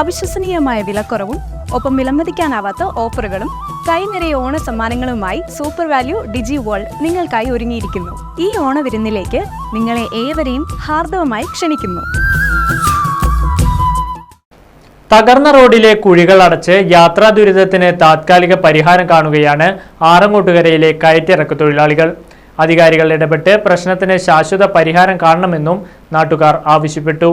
അവിശ്വസനീയമായ വിലക്കുറവും ഒപ്പം വിലമതിക്കാനാവാത്ത ഓഫറുകളും കൈനിറയ ഓണ സമ്മാനങ്ങളുമായി സൂപ്പർ വാല്യൂ ഡിജി വേൾഡ് നിങ്ങൾക്കായി ഒരുങ്ങിയിരിക്കുന്നു. ഈ ഓണവിരുന്നിലേക്ക് നിങ്ങളെ ഏവരെയും ഹാർദവമായി ക്ഷണിക്കുന്നു. തകർന്ന റോഡിലെ കുഴികൾ അടച്ച് യാത്രാ ദുരിതത്തിന് താത്കാലിക പരിഹാരം കാണുകയാണ് ആറങ്ങോട്ടുകരയിലെ കയറ്റിറക്ക് തൊഴിലാളികൾ. അധികാരികൾ ഇടപെട്ട് പ്രശ്നത്തിന് ശാശ്വത പരിഹാരം കാണണമെന്നും നാട്ടുകാർ ആവശ്യപ്പെട്ടു.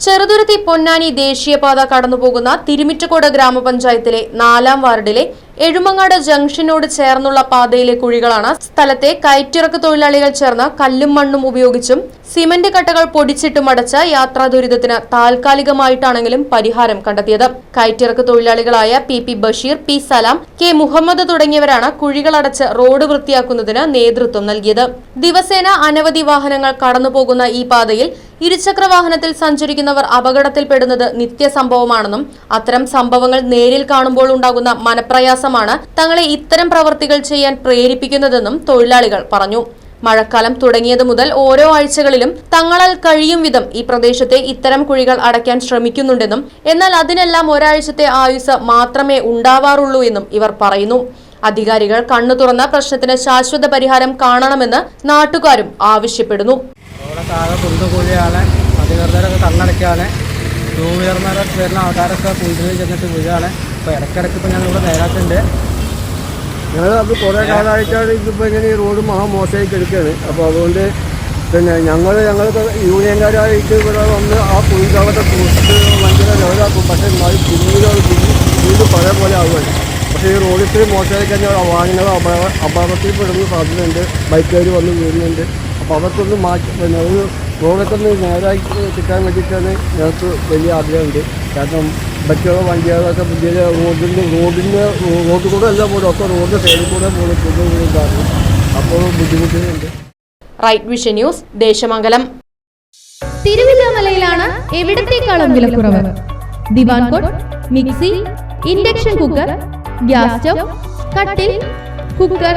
ചെറുതുരുത്തി പൊന്നാനി ദേശീയപാത കടന്നുപോകുന്ന തിരുമിറ്റക്കോട് ഗ്രാമപഞ്ചായത്തിലെ നാലാം വാർഡിലെ എഴുമങ്ങാട് ജംഗ്ഷനോട് ചേർന്നുള്ള പാതയിലെ കുഴികളാണ് സ്ഥലത്തെ കയറ്റിറക്ക് തൊഴിലാളികൾ ചേർന്ന് കല്ലും മണ്ണും ഉപയോഗിച്ചും സിമന്റ് കട്ടകൾ പൊടിച്ചിട്ടും അടച്ച യാത്രാ ദുരിതത്തിന് താൽക്കാലികമായിട്ടാണെങ്കിലും പരിഹാരം കണ്ടെത്തിയത്. കയറ്റിറക്ക് തൊഴിലാളികളായ P P Basheer P Salam K Muhammad തുടങ്ങിയവരാണ് കുഴികളടച്ച് റോഡ് വൃത്തിയാക്കുന്നതിന് നേതൃത്വം നൽകിയത്. ദിവസേന അനവധി വാഹനങ്ങൾ കടന്നുപോകുന്ന ഈ പാതയിൽ ഇരുചക്ര വാഹനത്തിൽ സഞ്ചരിക്കുന്നവർ അപകടത്തിൽപ്പെടുന്നത് നിത്യസംഭവമാണെന്നും അത്തരം സംഭവങ്ങൾ നേരിൽ കാണുമ്പോൾ ഉണ്ടാകുന്ന മനപ്രയാസമാണ് തങ്ങളെ ഇത്തരം പ്രവർത്തികൾ ചെയ്യാൻ പ്രേരിപ്പിക്കുന്നതെന്നും തൊഴിലാളികൾ പറഞ്ഞു. മഴക്കാലം തുടങ്ങിയത് മുതൽ ഓരോ ആഴ്ചകളിലും തങ്ങളാൽ കഴിയും വിധം ഈ പ്രദേശത്തെ ഇത്തരം കുഴികൾ അടയ്ക്കാൻ ശ്രമിക്കുന്നുണ്ടെന്നും എന്നാൽ അതിനെല്ലാം ഒരാഴ്ചത്തെ ആയുസ് മാത്രമേ ഉണ്ടാവാറുള്ളൂ എന്നും ഇവർ പറയുന്നു. അധികാരികൾ കണ്ണു തുറന്ന പ്രശ്നത്തിന് ശാശ്വത പരിഹാരം കാണണമെന്ന് നാട്ടുകാരും ആവശ്യപ്പെടുന്നു. അവിടെ താഴെ കുണ്ട് കുഴിയാണ് അധികൃതരൊക്കെ കണ്ണടയ്ക്കാണ് ടൂ വീലർമാരൊക്കെ വരുന്ന ആൾക്കാരൊക്കെ കുണ്ടിൽ ചെന്നിട്ട് വീഴാണ്. അപ്പോൾ ഇടയ്ക്കിടയ്ക്ക് ഇപ്പോൾ ഞങ്ങൾ ഇവിടെ നേരാക്കുന്നുണ്ട് ഞങ്ങൾ അത് കുറേ കാലമായിട്ടാണ് ഇതിപ്പോൾ ഇങ്ങനെ ഈ റോഡ് മഹാ മോശമായി കിടക്കുകയാണ് അപ്പോൾ അതുകൊണ്ട് പിന്നെ ഞങ്ങൾ ഞങ്ങൾ യൂണിയൻകാരായിട്ട് ഇവിടെ വന്ന് ആ കുഴികളൊക്കെ കുറിച്ച് ഭയങ്കര ലെവലാക്കും പക്ഷേ എന്നാൽ പിന്നീട് അത് വീണ്ടും പഴയ പോലെ ആവുകയാണ്. പക്ഷേ ഈ റോഡ് ഇത്രയും മോശമായി കഴിഞ്ഞാൽ വാഹനങ്ങൾ അപകട അപകടത്തിൽ പെടുന്ന സാധ്യതയുണ്ട്. ബൈക്കുകാർ വന്ന് വീഴുന്നുണ്ട്. അപ്പോൾ അവർക്കൊന്ന് മാറ്റി പിന്നെ ഒരു റോഡൊക്കെ ഒന്ന് നേരായി കിട്ടാൻ വേണ്ടിയിട്ടാണ് ഞങ്ങൾക്ക് വലിയ ആഗ്രഹമുണ്ട്. കാരണം മറ്റുള്ള വണ്ടികളൊക്കെ പുതിയ റോഡിന്റെ റോഡിന്റെ റോഡ് കൂടെ എല്ലാം പോലും ഒക്കെ റോഡിന്റെ സൈഡിൽ കൂടെ പോകും പുതിയ വീടുണ്ടാകും അപ്പോൾ ബുദ്ധിമുട്ടുന്നുണ്ട് റൈറ്റ് വിഷൻ ന്യൂസ് ദേശമംഗലം. തിരുവില്ലാമലയിലാണ് എവിടത്തേക്കാളും വിലക്കുറവ്? Divan cot mixie induction cooker gas stove കട്ടിൽ കുക്കർ